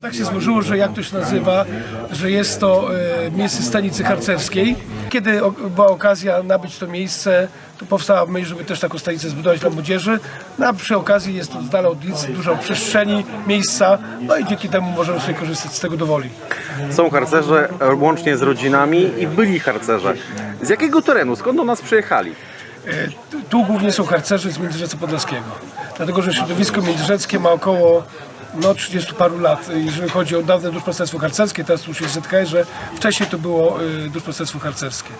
Tak się złożyło, że jak to się nazywa, że jest to e, miejsce stanicy harcerskiej. Kiedy o, była okazja nabyć to miejsce, to powstała myśl, żeby też taką stanicę zbudować dla młodzieży. No, a przy okazji jest to z dala od ulicy, dużo przestrzeni, miejsca, no i dzięki temu możemy sobie korzystać z tego dowoli. Są harcerze e, łącznie z rodzinami i byli harcerze. Z jakiego terenu? Skąd do nas przyjechali? E, tu- Tu głównie są harcerze z Międzyrzeca Podlaskiego, dlatego że środowisko międzyrzeckie ma około no, 30 paru lat, e, jeżeli chodzi o dawne duszpasterstwo harcerskie, teraz już jest ZKS, że wcześniej to było e, duszpasterstwo harcerskie.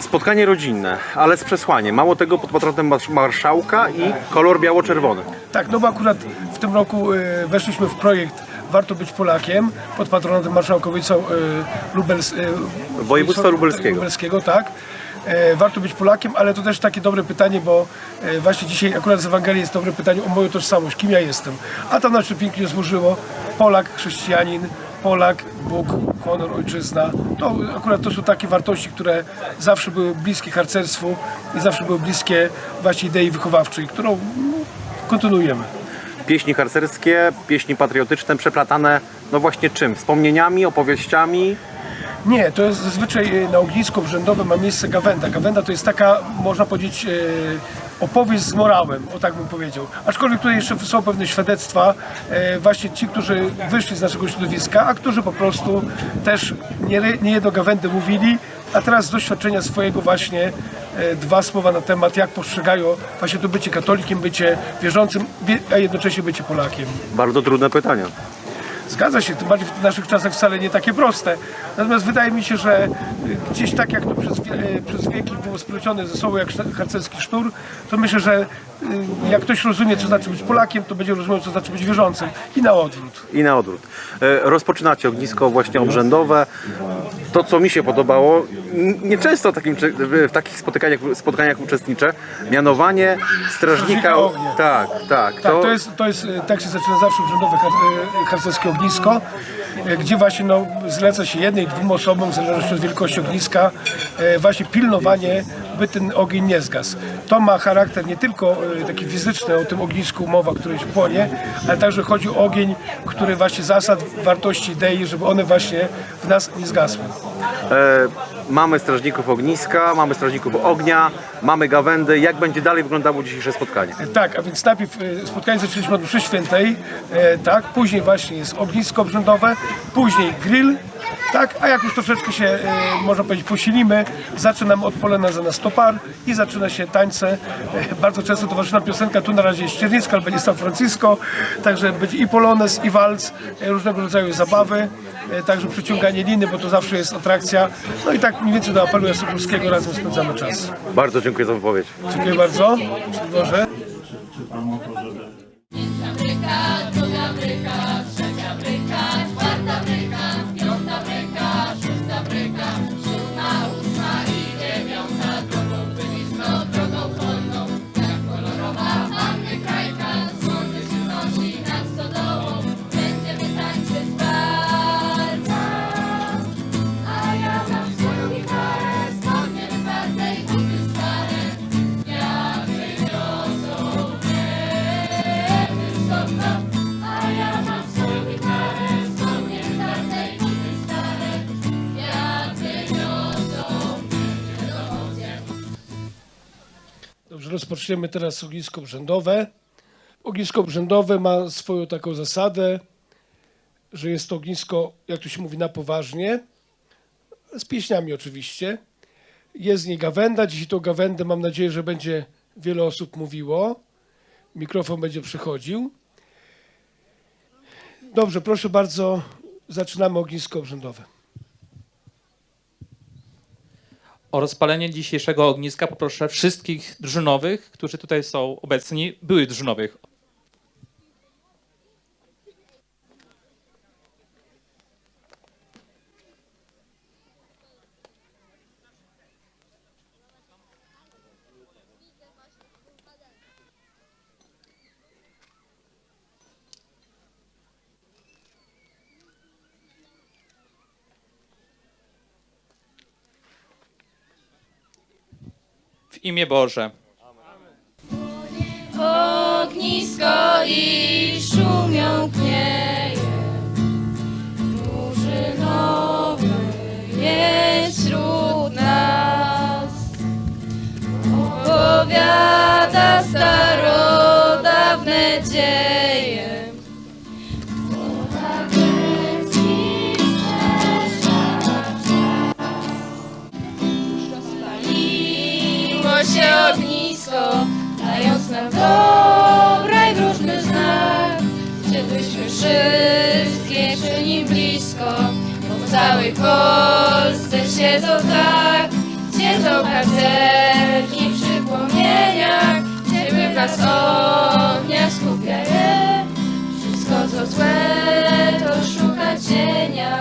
Spotkanie rodzinne, ale z przesłaniem. Mało tego pod patronem marsz- marszałka i kolor biało-czerwony. Tak, no bo akurat w tym roku e, weszliśmy w projekt Warto być Polakiem pod patronatem e, Lubels, e, Województwa lubelskiego. lubelskiego tak. E, Warto być Polakiem, ale to też takie dobre pytanie, bo e, właśnie dzisiaj akurat z Ewangelii jest dobre pytanie o moją tożsamość, kim ja jestem. A tam znaczy pięknie złożyło Polak, chrześcijanin, Polak, Bóg, honor, ojczyzna. To akurat to są takie wartości, które zawsze były bliskie harcerstwu i zawsze były bliskie właśnie idei wychowawczej, którą mm, kontynuujemy. Pieśni harcerskie, pieśni patriotyczne przeplatane, no właśnie czym? Wspomnieniami, opowieściami. Nie, to jest zazwyczaj e, na ognisku obrzędowym ma miejsce gawenda. Gawenda to jest taka, można powiedzieć, e, opowieść z morałem, o tak bym powiedział. Aczkolwiek tutaj jeszcze są pewne świadectwa, e, właśnie ci, którzy wyszli z naszego środowiska, a którzy po prostu też nie, nie jedno gawędy mówili, a teraz z doświadczenia swojego właśnie dwa słowa na temat, jak postrzegają właśnie to bycie katolikiem, bycie wierzącym, wie- a jednocześnie bycie Polakiem. Bardzo trudne pytania. Zgadza się, tym bardziej w naszych czasach wcale nie takie proste. Natomiast wydaje mi się, że y, gdzieś tak jak to przez, y, przez wieki było splecione ze sobą jak harcerski sznur, to myślę, że jak ktoś rozumie, co znaczy być Polakiem, to będzie rozumiał, co znaczy być wierzącym i na odwrót. I na odwrót. E, Rozpoczynacie ognisko właśnie obrzędowe. To, co mi się podobało, nieczęsto takim, w takich spotkaniach, spotkaniach uczestniczę, mianowanie strażnika. Ognia. Tak, tak. Tak, to jest, to jest, y, tak się zaczyna zawsze urzędowe har, y, harcerskie ognisko, gdzie właśnie no, zleca się jednej, dwóm osobom, w zależności od wielkości ogniska, właśnie pilnowanie, by ten ogień nie zgasł. To ma charakter nie tylko y, taki fizyczny, o tym ognisku mowa, który się płonie, ale także chodzi o ogień, który właśnie zasad, wartości, idei, żeby one właśnie w nas nie zgasły. E, mamy strażników ogniska, mamy strażników ognia, mamy gawędy. Jak będzie dalej wyglądało dzisiejsze spotkanie? Tak, a więc najpierw e, spotkanie zaczęliśmy od mszy świętej, e, tak, później właśnie jest ognisko obrzędowe, później grill, tak, a jak już troszeczkę się, e, można powiedzieć, posilimy, zaczynamy od polena za nas topar i zaczyna się tańce. E, bardzo często towarzyszy nam piosenka, tu na razie jest Ściernisko, ale będzie San Francisco, także będzie i polones, i walc, e, różnego rodzaju zabawy, e, także przyciąganie liny, bo to zawsze jest atrakcja. No i tak mniej więcej do apelu Jastrzębskiego razem spędzamy czas. Bardzo dziękuję za wypowiedź. Dziękuję bardzo. Boże. Rozpoczniemy teraz ognisko brzędowe. Ognisko brzędowe ma swoją taką zasadę, że jest to ognisko, jak to się mówi, na poważnie, z pieśniami oczywiście. Jest z niej gawenda. Dzisiaj tą gawędę mam nadzieję, że będzie wiele osób mówiło. Mikrofon będzie przychodził. Dobrze, proszę bardzo, zaczynamy ognisko brzędowe. O rozpalenie dzisiejszego ogniska poproszę wszystkich drużynowych, którzy tutaj są obecni, były drużynowych. Imię Boże. Wszystkie przy nim blisko, bo w całej Polsce siedzą tak, siedzą harcerki przy płomieniach, gdzie blask ognia skupia je, wszystko co złe to szuka cienia,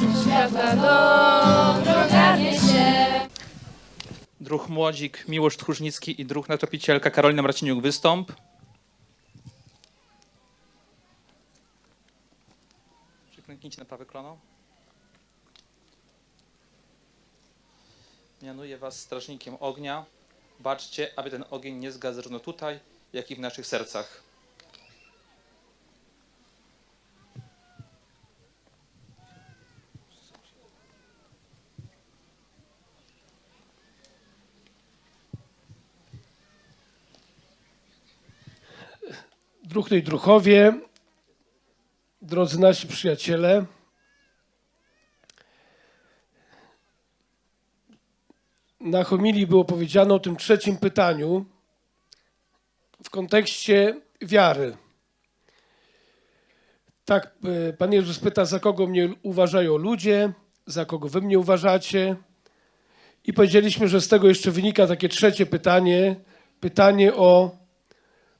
do światła dobro garnie się. Druh Młodzik, Miłosz Tchórznicki i druh natropicielka Karolina Marciniuk wystąp. Przyklęknijcie na prawe klono. Mianuję was strażnikiem ognia. Baczcie, aby ten ogień nie zgasł zarówno tutaj, jak i w naszych sercach. Druhny i druchowie, drodzy nasi przyjaciele, na homilii było powiedziane o tym trzecim pytaniu w kontekście wiary. Tak, e, Pan Jezus pyta, za kogo mnie uważają ludzie, za kogo wy mnie uważacie. I powiedzieliśmy, że z tego jeszcze wynika takie trzecie pytanie, pytanie o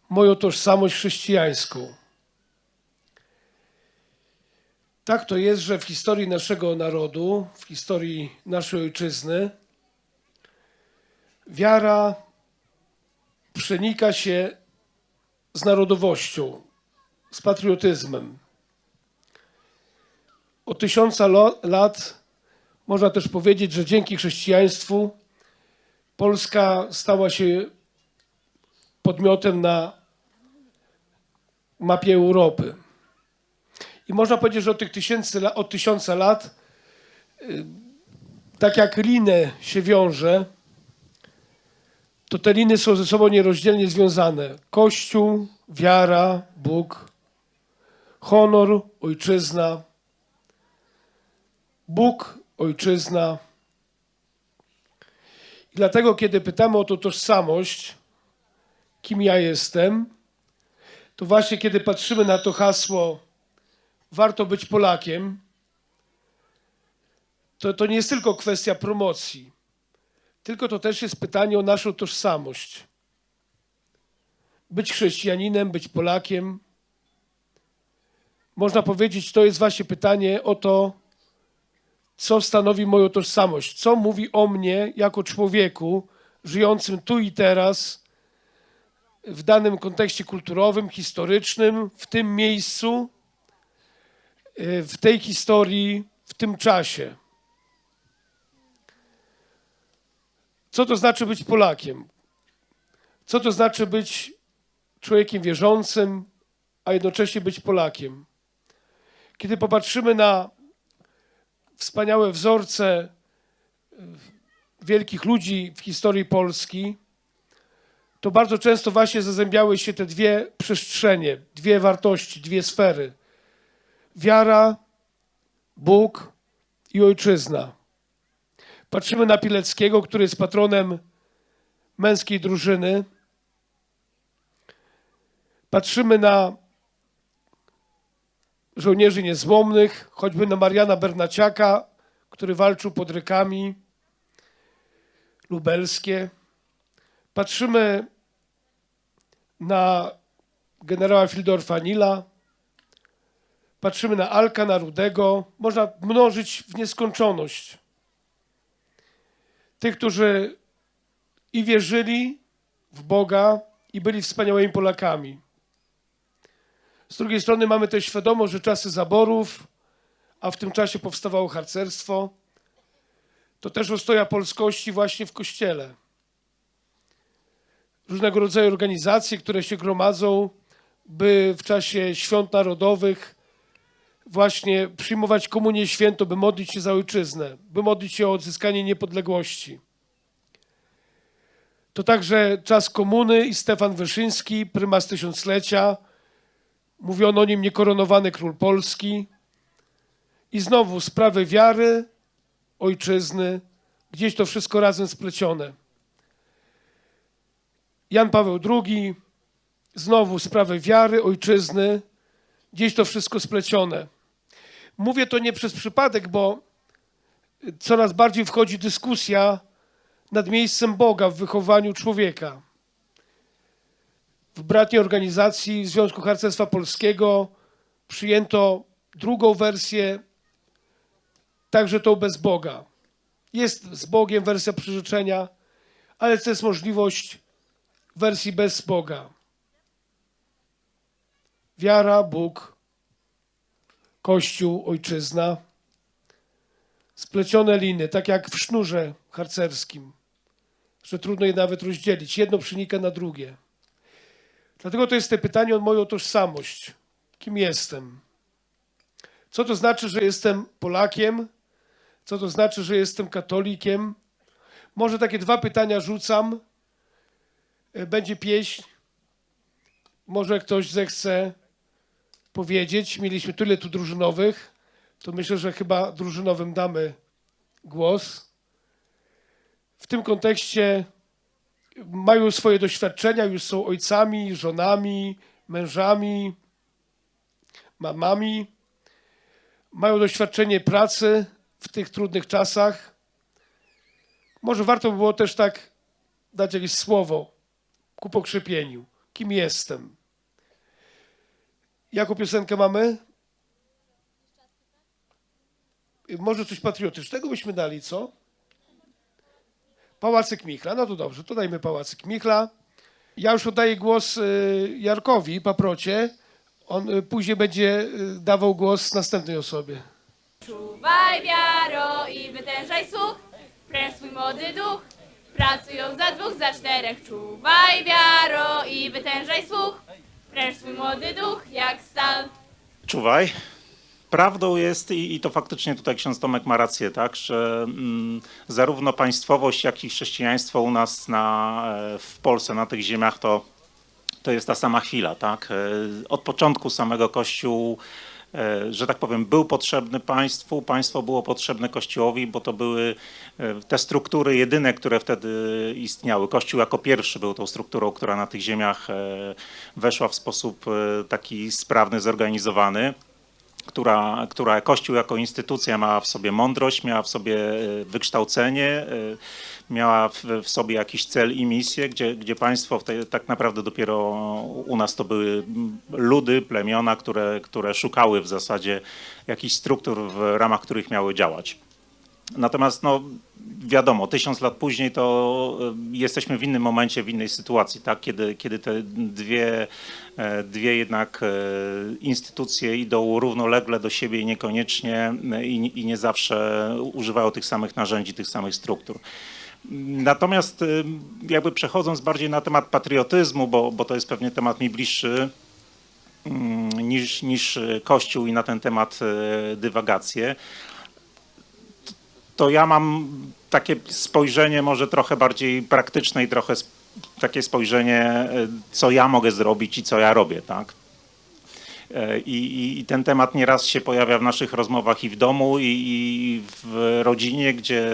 moją tożsamość chrześcijańską. Tak to jest, że w historii naszego narodu, w historii naszej ojczyzny, wiara przenika się z narodowością, z patriotyzmem. Od tysiąca lat można też powiedzieć, że dzięki chrześcijaństwu Polska stała się podmiotem na mapie Europy. I można powiedzieć, że od tych tysięcy, od tysiąca lat, y, tak jak liny się wiąże, to te liny są ze sobą nierozdzielnie związane. Kościół, wiara, Bóg, honor, ojczyzna, Bóg, ojczyzna. I dlatego, kiedy pytamy o tą tożsamość, kim ja jestem, to właśnie kiedy patrzymy na to hasło warto być Polakiem, to, to nie jest tylko kwestia promocji, tylko to też jest pytanie o naszą tożsamość. Być chrześcijaninem, być Polakiem. Można powiedzieć, to jest właśnie pytanie o to, co stanowi moją tożsamość, co mówi o mnie jako człowieku żyjącym tu i teraz, w danym kontekście kulturowym, historycznym, w tym miejscu, w tej historii, w tym czasie. Co to znaczy być Polakiem? Co to znaczy być człowiekiem wierzącym, a jednocześnie być Polakiem? Kiedy popatrzymy na wspaniałe wzorce y, wielkich ludzi w historii Polski, to bardzo często właśnie zazębiały się te dwie przestrzenie, dwie wartości, dwie sfery. Wiara, Bóg i ojczyzna. Patrzymy na Pileckiego, który jest patronem męskiej drużyny. Patrzymy na żołnierzy niezłomnych, choćby na Mariana Bernaciaka, który walczył pod rykami lubelskie. Patrzymy na generała Fildorfa Nila, patrzymy na Alka, na Rudego. Można mnożyć w nieskończoność. Tych, którzy i wierzyli w Boga, i byli wspaniałymi Polakami. Z drugiej strony mamy też świadomość, że czasy zaborów, a w tym czasie powstawało harcerstwo, to też ostoja polskości właśnie w Kościele różnego rodzaju organizacje, które się gromadzą, by w czasie świąt narodowych właśnie przyjmować komunię świętą, by modlić się za ojczyznę, by modlić się o odzyskanie niepodległości. To także czas komuny i Stefan Wyszyński, prymas tysiąclecia. Mówiono o nim niekoronowany król Polski. I znowu sprawy wiary, ojczyzny, gdzieś to wszystko razem splecione. Jan Paweł II, znowu sprawy wiary, ojczyzny, gdzieś to wszystko splecione. Mówię to nie przez przypadek, bo coraz bardziej wchodzi dyskusja nad miejscem Boga w wychowaniu człowieka. W bratniej organizacji Związku Harcerstwa Polskiego przyjęto drugą wersję, także tą bez Boga. Jest z Bogiem wersja przyrzeczenia, ale to jest możliwość wersji bez Boga. Wiara, Bóg, Kościół, Ojczyzna. Splecione liny, tak jak w sznurze harcerskim, że trudno je nawet rozdzielić. Jedno przenika na drugie. Dlatego to jest te pytanie o moją tożsamość. Kim jestem? Co to znaczy, że jestem Polakiem? Co to znaczy, że jestem katolikiem? Może takie dwa pytania rzucam. E, Będzie pieśń. Może ktoś zechce powiedzieć. Mieliśmy tyle tu drużynowych, to myślę, że chyba drużynowym damy głos. W tym kontekście mają swoje doświadczenia, już są ojcami, żonami, mężami, mamami. Mają doświadczenie pracy w tych trudnych czasach. Może warto by było też tak dać jakieś słowo ku pokrzepieniu. Kim jestem? Jaką piosenkę mamy? Może coś patriotycznego byśmy dali, co? Pałacyk Michla. No to dobrze, to dajmy Pałacyk Michla. Ja już oddaję głos y, Jarkowi, paprocie. On y, później będzie y, dawał głos następnej osobie. Czuwaj wiaro i wytężaj słuch, pręż swój młody duch. Pracują za dwóch, za czterech. Czuwaj wiaro i wytężaj słuch, pręż swój młody duch jak stal. Czuwaj. Prawdą jest, i, to faktycznie tutaj ksiądz Tomek ma rację, tak, że mm, zarówno państwowość, jak i chrześcijaństwo u nas na, e, w Polsce, na tych ziemiach, to, to jest ta sama chwila. Tak? E, Od początku samego Kościół, że tak powiem, był potrzebny państwu, państwo było potrzebne Kościołowi, bo to były e, te struktury jedyne, które wtedy istniały. Kościół jako pierwszy był tą strukturą, która na tych ziemiach e, weszła w sposób e, taki sprawny, zorganizowany która, która Kościół jako instytucja miała w sobie mądrość, miała w sobie e, wykształcenie, e, miała w, w sobie jakiś cel i misję, gdzie, gdzie państwo tak naprawdę dopiero u nas to były ludy, plemiona, które, które szukały w zasadzie jakichś struktur, w ramach których miały działać. Natomiast no, wiadomo, tysiąc lat później to e, jesteśmy w innym momencie, w innej sytuacji, tak? kiedy, kiedy te dwie, e, dwie jednak e, instytucje idą równolegle do siebie i niekoniecznie e, i, i nie zawsze używają tych samych narzędzi, tych samych struktur. Natomiast y, jakby przechodząc bardziej na temat patriotyzmu, bo, bo to jest pewnie temat mi bliższy mm, niż, niż Kościół i na ten temat dywagacje, to ja mam takie spojrzenie może trochę bardziej praktyczne i trochę takie spojrzenie, e, co ja mogę zrobić i co ja robię, tak? I, i, I ten temat nieraz się pojawia w naszych rozmowach i w domu, i, i w rodzinie, gdzie,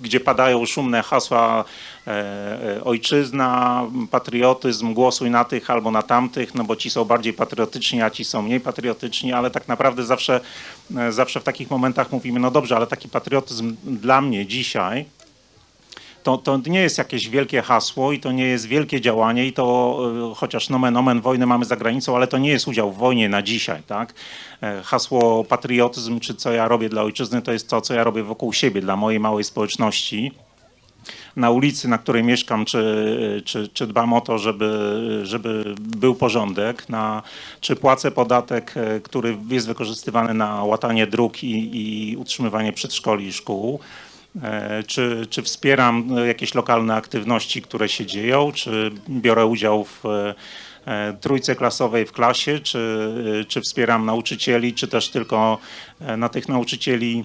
gdzie padają szumne hasła e, e, ojczyzna, patriotyzm, głosuj na tych albo na tamtych, no bo ci są bardziej patriotyczni, a ci są mniej patriotyczni, ale tak naprawdę zawsze, e, zawsze w takich momentach mówimy, no dobrze, ale taki patriotyzm dla mnie dzisiaj, to, to nie jest jakieś wielkie hasło i to nie jest wielkie działanie i to e, chociaż nomen omen wojnę mamy za granicą, ale to nie jest udział w wojnie na dzisiaj, tak? E, Hasło patriotyzm czy co ja robię dla ojczyzny to jest to, co ja robię wokół siebie, dla mojej małej społeczności na ulicy, na której mieszkam, czy, czy, czy dbam o to, żeby, żeby był porządek, na, czy płacę podatek, e, który jest wykorzystywany na łatanie dróg i, i utrzymywanie przedszkoli i szkół, czy, czy wspieram e, jakieś lokalne aktywności, które się dzieją, czy biorę udział w e, trójce klasowej w klasie, czy, czy wspieram nauczycieli, czy też tylko e, na tych nauczycieli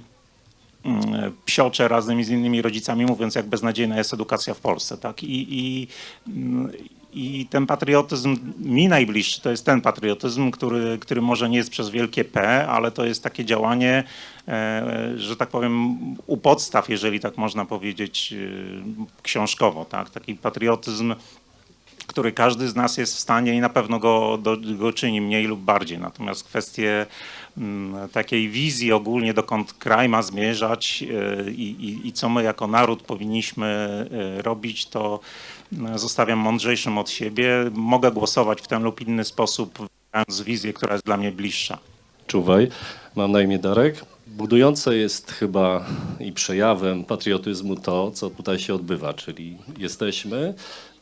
mm, psiocze razem z innymi rodzicami, mówiąc, jak beznadziejna jest edukacja w Polsce. Tak? I, i, mm, I ten patriotyzm mi najbliższy to jest ten patriotyzm, który, który może nie jest przez wielkie P, ale to jest takie działanie, e, że tak powiem, u podstaw, jeżeli tak można powiedzieć, e, książkowo. Tak? Taki patriotyzm który każdy z nas jest w stanie i na pewno go, do, go czyni mniej lub bardziej. Natomiast kwestie takiej wizji ogólnie, dokąd kraj ma zmierzać e, i, i, i co my jako naród powinniśmy e, robić, to mm, zostawiam mądrzejszym od siebie. Mogę głosować w ten lub inny sposób, wybierając wizję, która jest dla mnie bliższa. Czuwaj. Mam na imię Darek. Budujące jest chyba i przejawem patriotyzmu to, co tutaj się odbywa, czyli jesteśmy,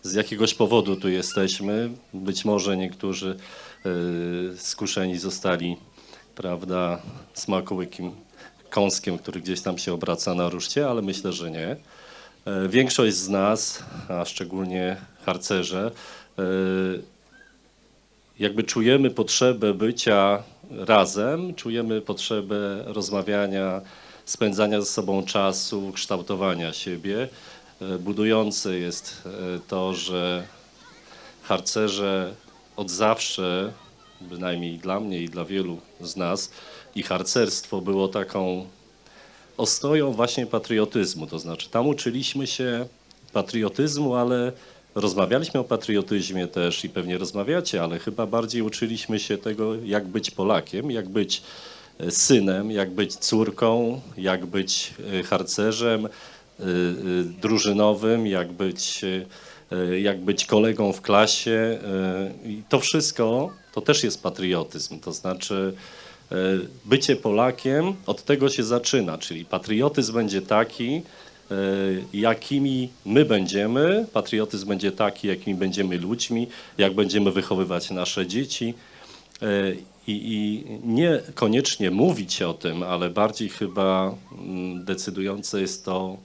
z jakiegoś powodu tu jesteśmy. Być może niektórzy y, skuszeni zostali, prawda, smakołykiem, kąskiem, który gdzieś tam się obraca na ruszcie, ale myślę, że nie. E, Większość z nas, a szczególnie harcerze, y, jakby czujemy potrzebę bycia razem, czujemy potrzebę rozmawiania, spędzania ze sobą czasu, kształtowania siebie. E, Budujące jest e, to, że harcerze od zawsze, bynajmniej dla mnie i dla wielu z nas, i harcerstwo było taką ostoją właśnie patriotyzmu. To znaczy, tam uczyliśmy się patriotyzmu, ale rozmawialiśmy o patriotyzmie też i pewnie rozmawiacie, ale chyba bardziej uczyliśmy się tego, jak być Polakiem, jak być e, synem, jak być córką, jak być e, harcerzem e, drużynowym, jak być, jak być kolegą w klasie. I to wszystko to też jest patriotyzm. To znaczy, E, bycie Polakiem od tego się zaczyna, czyli patriotyzm będzie taki, e, jakimi my będziemy, patriotyzm będzie taki, jakimi będziemy ludźmi, jak będziemy wychowywać nasze dzieci. E, I, I nie koniecznie mówić o tym, ale bardziej chyba mm, decydujące jest to,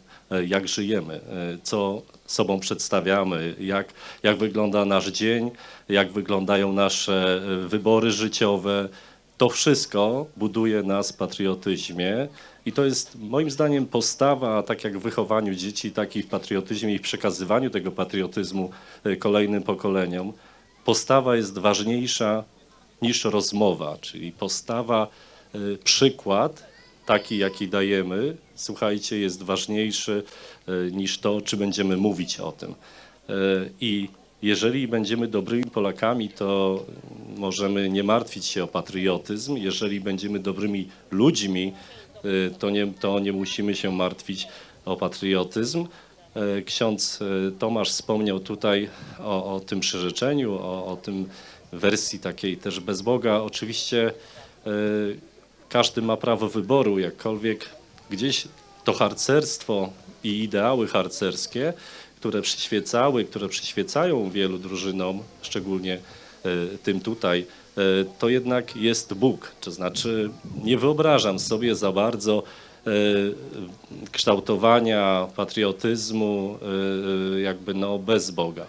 jak żyjemy, e, co sobą przedstawiamy, jak, jak wygląda nasz dzień, jak wyglądają nasze e, wybory życiowe. To wszystko buduje nas w patriotyzmie i to jest moim zdaniem postawa, tak jak w wychowaniu dzieci, tak i w patriotyzmie i w przekazywaniu tego patriotyzmu e, kolejnym pokoleniom. Postawa jest ważniejsza niż rozmowa, czyli postawa, przykład taki, jaki dajemy, słuchajcie, jest ważniejszy y, niż to, czy będziemy mówić o tym. Y, I jeżeli będziemy dobrymi Polakami, to możemy nie martwić się o patriotyzm. Jeżeli będziemy dobrymi ludźmi, y, to nie, to nie musimy się martwić o patriotyzm. E, Ksiądz e, Tomasz wspomniał tutaj o, o tym przyrzeczeniu, o, o tym wersji takiej też bez Boga. Oczywiście e, każdy ma prawo wyboru, jakkolwiek gdzieś to harcerstwo i ideały harcerskie, które przyświecały, które przyświecają wielu drużynom, szczególnie e, tym tutaj, e, to jednak jest Bóg. To znaczy nie wyobrażam sobie za bardzo e, kształtowania patriotyzmu jakby no bez Boga.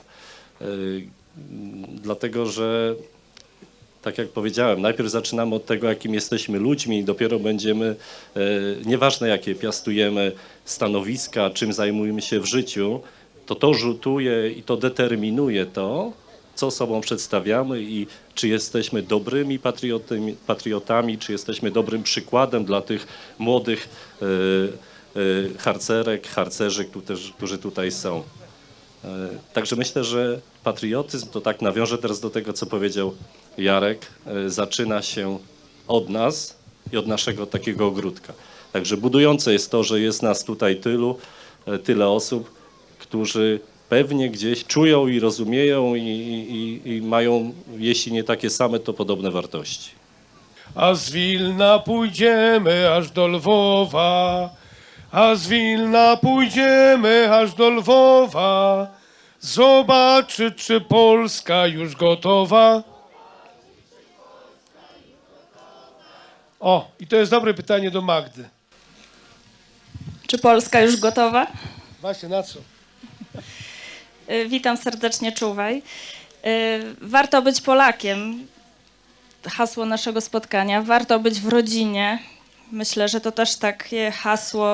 Dlatego, że tak jak powiedziałem, najpierw zaczynamy od tego, jakim jesteśmy ludźmi, i dopiero będziemy, e, nieważne jakie piastujemy stanowiska, czym zajmujemy się w życiu, to to rzutuje i to determinuje to, co sobą przedstawiamy i czy jesteśmy dobrymi patriotami, czy jesteśmy dobrym przykładem dla tych młodych e, e, harcerek, harcerzy, którzy, tutaj są. Także myślę, że patriotyzm, to tak nawiążę teraz do tego, co powiedział Jarek, e, zaczyna się od nas i od naszego takiego ogródka. Także budujące jest to, że jest nas tutaj tylu, e, tyle osób, którzy pewnie gdzieś czują i rozumieją i, i, i mają, jeśli nie takie same, to podobne wartości. A z Wilna pójdziemy aż do Lwowa, a z Wilna pójdziemy aż do Lwowa, zobaczyć, czy Polska już gotowa. O, i to jest dobre pytanie do Magdy. Czy Polska już gotowa? Właśnie, na co? Y, Witam serdecznie, czuwaj. Y, Warto być Polakiem. Hasło naszego spotkania. Warto być w rodzinie. Myślę, że to też takie hasło,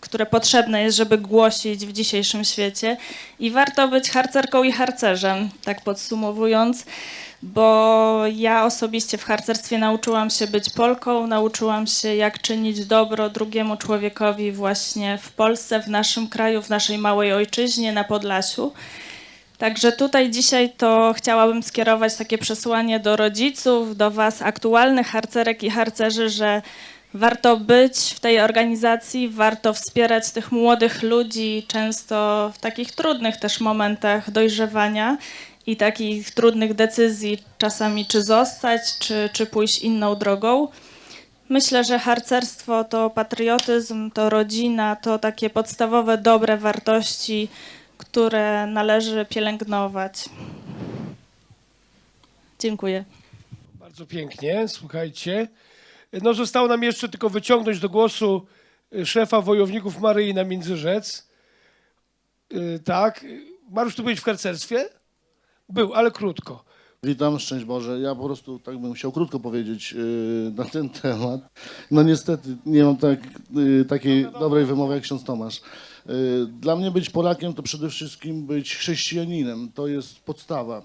które potrzebne jest, żeby głosić w dzisiejszym świecie. I warto być harcerką i harcerzem, tak podsumowując, bo ja osobiście w harcerstwie nauczyłam się być Polką, nauczyłam się, jak czynić dobro drugiemu człowiekowi właśnie w Polsce, w naszym kraju, w naszej małej ojczyźnie, na Podlasiu. Także tutaj dzisiaj to chciałabym skierować takie przesłanie do rodziców, do Was, aktualnych harcerek i harcerzy, że warto być w tej organizacji, warto wspierać tych młodych ludzi, często w takich trudnych też momentach dojrzewania i takich trudnych decyzji, czasami czy zostać, czy, czy pójść inną drogą. Myślę, że harcerstwo to patriotyzm, to rodzina, to takie podstawowe, dobre wartości, które należy pielęgnować. Dziękuję. Bardzo pięknie, słuchajcie. No zostało nam jeszcze tylko wyciągnąć do głosu y, szefa wojowników Maryi na Międzyrzec. Y, Tak. Mariusz, tu byłeś w harcerstwie? Był, ale krótko. Witam, szczęść Boże. Ja po prostu tak bym chciał krótko powiedzieć yy, na ten temat. No niestety nie mam tak, yy, takiej dobrej wymowy jak ksiądz Tomasz. Yy, dla mnie być Polakiem to przede wszystkim być chrześcijaninem. To jest podstawa.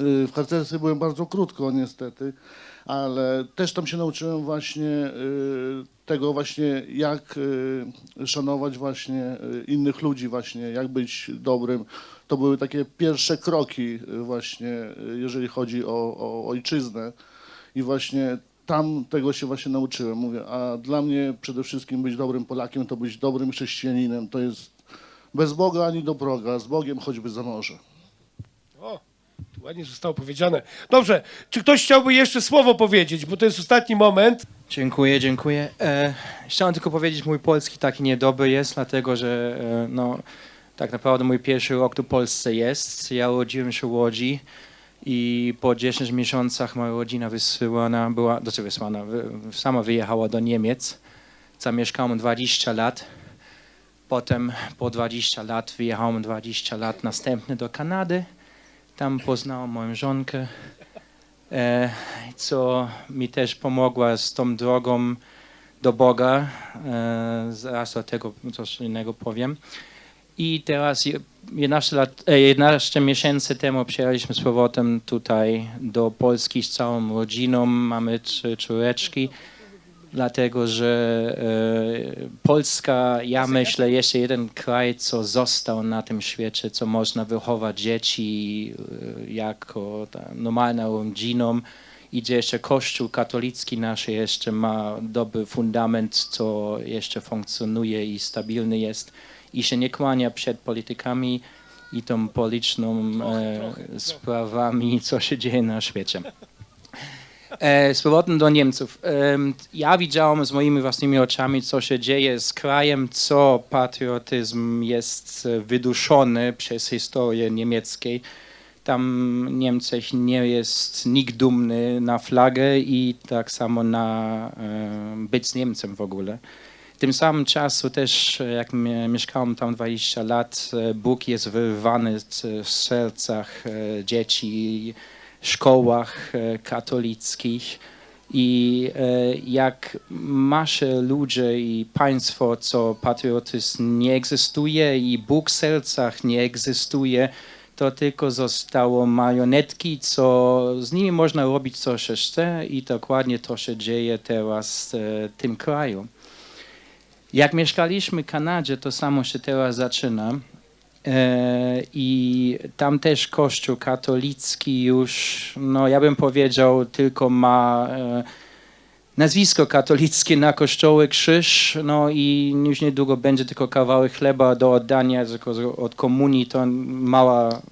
Yy, w harcerstwie byłem bardzo krótko niestety, ale też tam się nauczyłem właśnie yy, tego właśnie jak yy, szanować właśnie yy, innych ludzi właśnie, jak być dobrym. To były takie pierwsze kroki właśnie, jeżeli chodzi o, o ojczyznę i właśnie tam tego się właśnie nauczyłem. Mówię, a dla mnie przede wszystkim być dobrym Polakiem to być dobrym chrześcijaninem. To jest bez Boga ani do proga, z Bogiem choćby za morze. Ładnie zostało powiedziane. Dobrze, czy ktoś chciałby jeszcze słowo powiedzieć, bo to jest ostatni moment. Dziękuję, dziękuję. E, chciałem tylko powiedzieć, mój polski taki niedobry jest, dlatego że e, no, tak naprawdę mój pierwszy rok tu w Polsce jest. Ja urodziłem się w Łodzi i po 10 miesiącach moja rodzina wysyłana była, znaczy wysłana, wy, sama wyjechała do Niemiec. Zamieszkałem 20 lat. Potem po 20 lat wyjechałem 20 lat następny do Kanady. Tam poznałem moją żonkę e, co mi też pomogła z tą drogą do Boga. E, zaraz o tego coś innego powiem. I teraz je- 11, lat, e, 11 miesięcy temu przyjechaliśmy z powrotem tutaj do Polski z całą rodziną. Mamy trzy córeczki. Dlatego, że e, Polska, ja myślę, jeszcze jeden kraj, co został na tym świecie, co można wychować dzieci e, jako ta normalną rodziną i gdzie jeszcze Kościół katolicki nasz jeszcze ma dobry fundament, co jeszcze funkcjonuje i stabilny jest. I się nie kłania przed politykami i tą polityczną e, sprawami, co się dzieje na świecie. E, z powrotem do Niemców. Em, ja widziałem z moimi własnymi oczami, co się dzieje z krajem, co patriotyzm jest e, wyduszony przez historię niemieckiej. Tam Niemcy nie jest nikt dumny na flagę i tak samo na e, być Niemcem w ogóle. Tym samym czasu też, e, jak mie- mieszkałem tam 20 lat, e, Bóg jest wyrwany z- sercach e, dzieci, szkołach e, katolickich. I e, jak masz ludzie i państwo, co patriotyzm nie egzystuje i Bóg w sercach nie egzystuje, to tylko zostało marionetki, co z nimi można robić co się chce i dokładnie to się dzieje teraz e, w tym kraju. Jak mieszkaliśmy w Kanadzie, to samo się teraz zaczyna. E, I tam też Kościół katolicki już, no ja bym powiedział, tylko ma e, nazwisko katolickie na kościoły, krzyż, no i już niedługo będzie tylko kawałek chleba do oddania tylko od komunii, to mała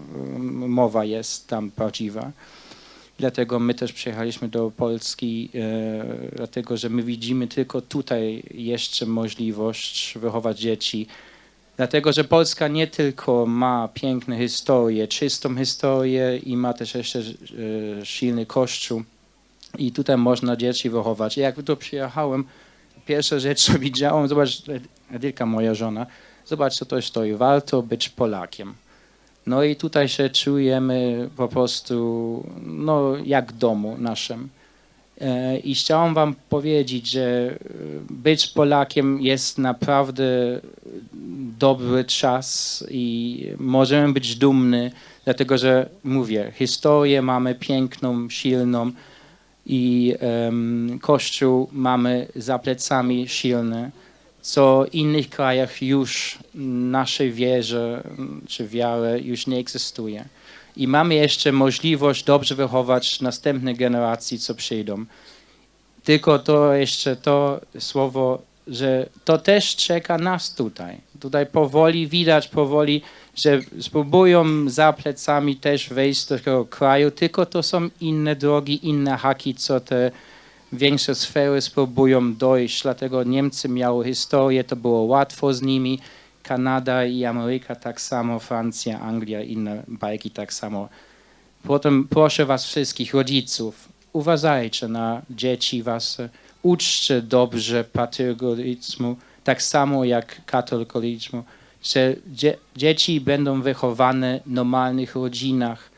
mowa jest tam prawdziwa. Dlatego my też przyjechaliśmy do Polski, e, dlatego że my widzimy tylko tutaj jeszcze możliwość wychować dzieci. Dlatego, że Polska nie tylko ma piękne historie, czystą historię i ma też jeszcze e, silny kościół. I tutaj można dzieci wychować. Jak tu przyjechałem, pierwsza rzecz, co widziałem, zobacz, Edyka, moja żona, zobacz, co to stoi. Warto być Polakiem. No i tutaj się czujemy po prostu, no, jak w domu naszym. E, I chciałem wam powiedzieć, że e, być Polakiem jest naprawdę dobry czas i możemy być dumni, dlatego że mówię, historię mamy piękną, silną i em, Kościół mamy za plecami silny co w innych krajach już naszej wierze czy wiary już nie egzystuje. I mamy jeszcze możliwość dobrze wychować następne generacje, co przyjdą. Tylko to jeszcze to słowo, że to też czeka nas tutaj. Tutaj powoli widać, powoli, że spróbują za plecami też wejść do tego kraju, tylko to są inne drogi, inne haki, co te większe sfery spróbują dojść. Dlatego Niemcy miały historię, to było łatwo z nimi. Kanada i Ameryka tak samo, Francja, Anglia, inne bajki tak samo. Potem proszę was wszystkich, rodziców, uważajcie na dzieci wasze, uczcie dobrze patriotizmu, tak samo jak katolicyzmu, że dzie dzieci będą wychowane w normalnych rodzinach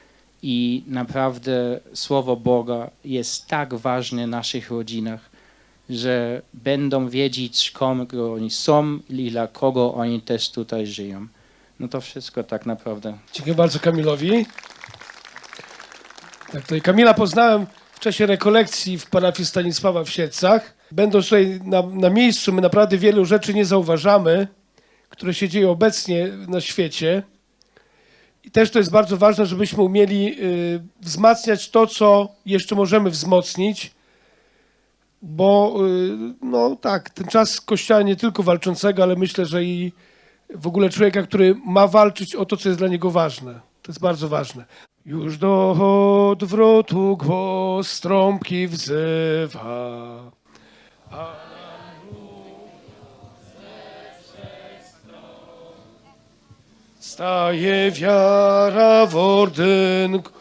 i naprawdę Słowo Boga jest tak ważne w naszych rodzinach, że będą wiedzieć, kogo oni są i dla kogo oni też tutaj żyją. No to wszystko tak naprawdę. Dziękuję bardzo Kamilowi. Tak, tutaj Kamila poznałem w czasie rekolekcji w parafii Stanisława w Siedcach. Będąc tutaj na, na miejscu, my naprawdę wielu rzeczy nie zauważamy, które się dzieją obecnie na świecie. I też to jest bardzo ważne, żebyśmy umieli y, wzmacniać to, co jeszcze możemy wzmocnić, bo y, no tak, ten czas kościoła nie tylko walczącego, ale myślę, że i w ogóle człowieka, który ma walczyć o to, co jest dla niego ważne. To jest bardzo ważne. Już do odwrotu głos trąbki wzywa. Staje wiara w ordynku.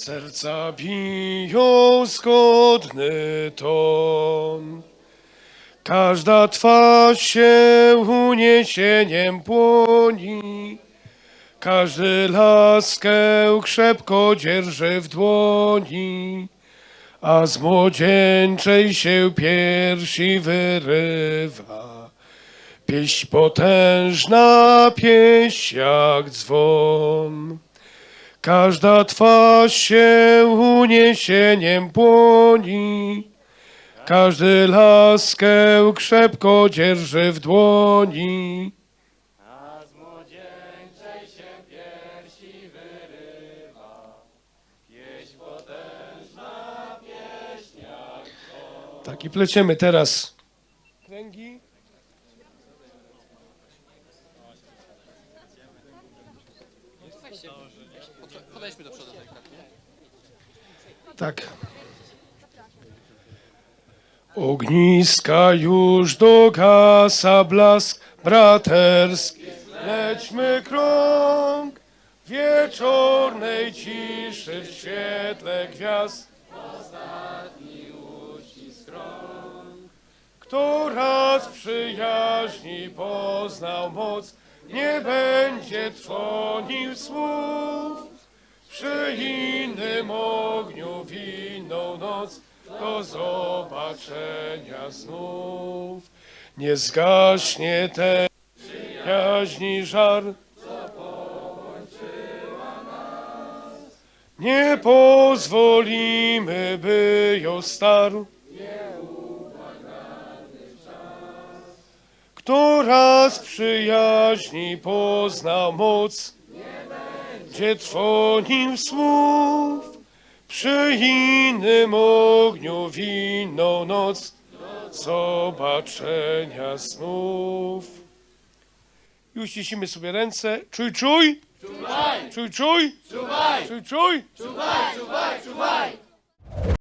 Serca biją zgodny ton. Każda twarz się uniesieniem płoni. Każdy laskę krzepko dzierży w dłoni, a z młodzieńczej się piersi wyrywa. Pieśń potężna, pieśń jak dzwon. Każda twarz się uniesieniem płoni, każdy laskę krzepko dzierży w dłoni. Tak, i pleciemy teraz Tak. Ogniska już dogasa blask braterski. Lećmy krąg wieczornej ciszy w świetle gwiazd. Kto raz przyjaźni poznał moc, nie będzie trwonił słów. Przy innym ogniu w inną noc, do zobaczenia znów. Nie zgaśnie ten jaźni żar, nie pozwolimy, by ją starł. Kto raz przyjaźni poznał moc, gdzie trwonił słów, przy innym ogniu w inną noc, zobaczenia znów. I uściśnimy sobie ręce. Czuj, czuj! Czuj, czuj! Czuj, czuj! Czuj, czuj!